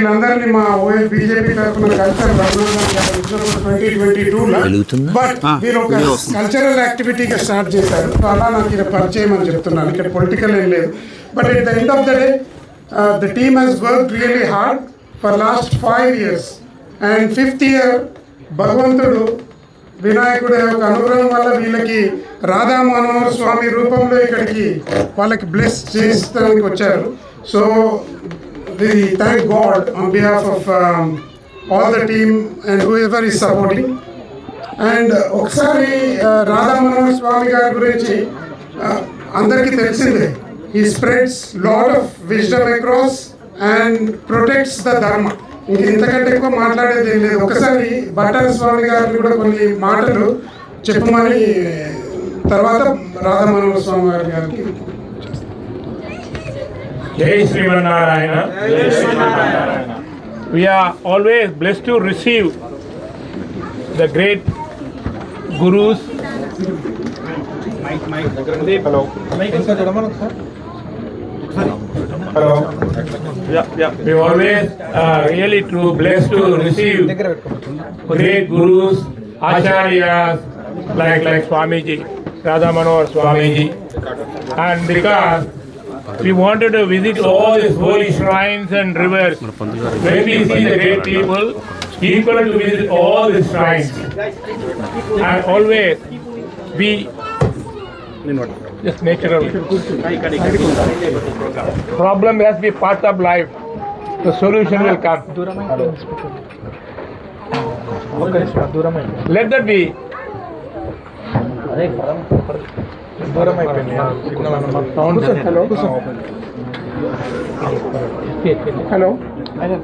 వీళ్ళందరినీ మా బీజేపీ తరఫున? బట్ మీరు ఒక కల్చరల్ యాక్టివిటీగా స్టార్ట్ చేశారు. సో అలా నాకు ఇది పరిచయం అని చెప్తున్నాను. ఇక్కడ పొలిటికల్ ఏం లేదు. But at the end of the day the team has work really hard for last five years and fifth year భగవంతుడు వినాయకుడు యొక్క అనుగ్రహం వల్ల వీళ్ళకి రాధా మనోహర్ స్వామి రూపంలో ఇక్కడికి వాళ్ళకి బ్లెస్ చేస్తానికి వచ్చారు. So the thank God on behalf of all the team and whoever is supporting. And uh, ఒకసారి uh, రాధామోహన్ స్వామి గారి గురించి uh, అందరికీ తెలిసిందే. ఈ spreads lot of wisdom across and protects the dharma ఇంక ఇంతకంటే ఎక్కువ మాట్లాడేది ఏం లేదు. ఒకసారి బట్టర్ స్వామి గారిని కూడా కొన్ని మాటలు చెప్పమని తర్వాత రాధామోహన్ స్వామి గారి గారికి Jai Srimanarayana. We are always blessed to receive the great gurus. Hello. Hello. Yeah, yeah. We always uh, really to blessed to receive great gurus, acharyas like like Swamiji, Radha Manohar Swamiji, and because we wanted to visit all these holy shrines and rivers. When we see the great people, equal to visit all the shrines. And always we just natural. Problem has to be part of life. The solution will come. Let that be. Hello hello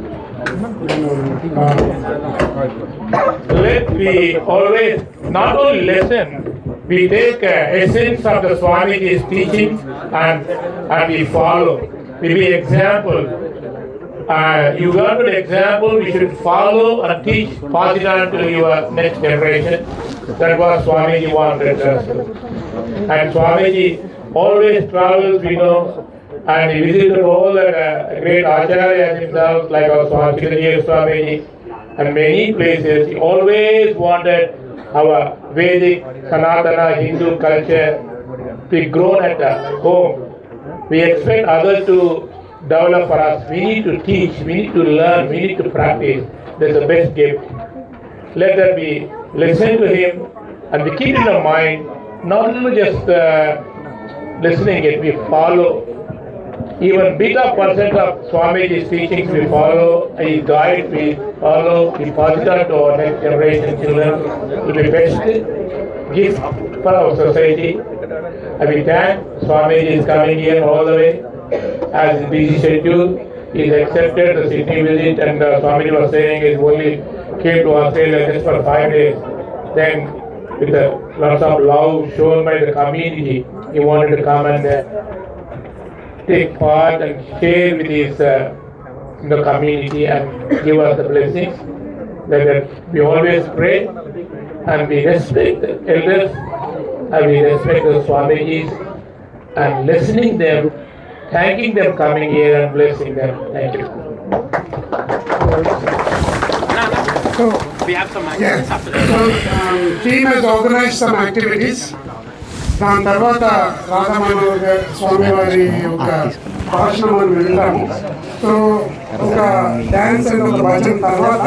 let we always not only listen, we take uh, essence of the Swamiji's teachings and, and we follow. We be example. Uh, you got an example, we should follow and teach, pass it on to your next generation. That was Swamiji wanted us. to. And Swamiji always travels, we know, and he visited all the uh, great acharyas himself, like our Swami Swamiji, and many places. He always wanted our Vedic, Sanatana, Hindu culture to be grown at home. We expect others to develop for us. We need to teach, we need to learn, we need to practice. That's the best gift. Let that be. Listen to him and we keep in mind, not only just uh, listening it, we follow. Even bigger percent of Swamiji's teachings we follow, his guide we follow, we pass it on to our next generation children. It be best gift for our society. And we thank Swamiji is coming here all the way as busy schedule. He's accepted the Sydney visit and uh, Swamiji was saying he only came to Australia just for five days. Then with a lots of love shown by the community, he wanted to come and uh, take part and share with his uh, the community and give us the blessings. That we always pray and we respect the elders and we respect the Swamijis and listening them, thanking them coming here and blessing them. Thank you. We have some Yeah. ideas after So, um, team has organized some activities. దాని తర్వాత రాధా మనోహర్ గారి స్వామి వారి ఒక భాషణ మనం వెళ్తాము so ఒక dance and ఒక భజన తర్వాత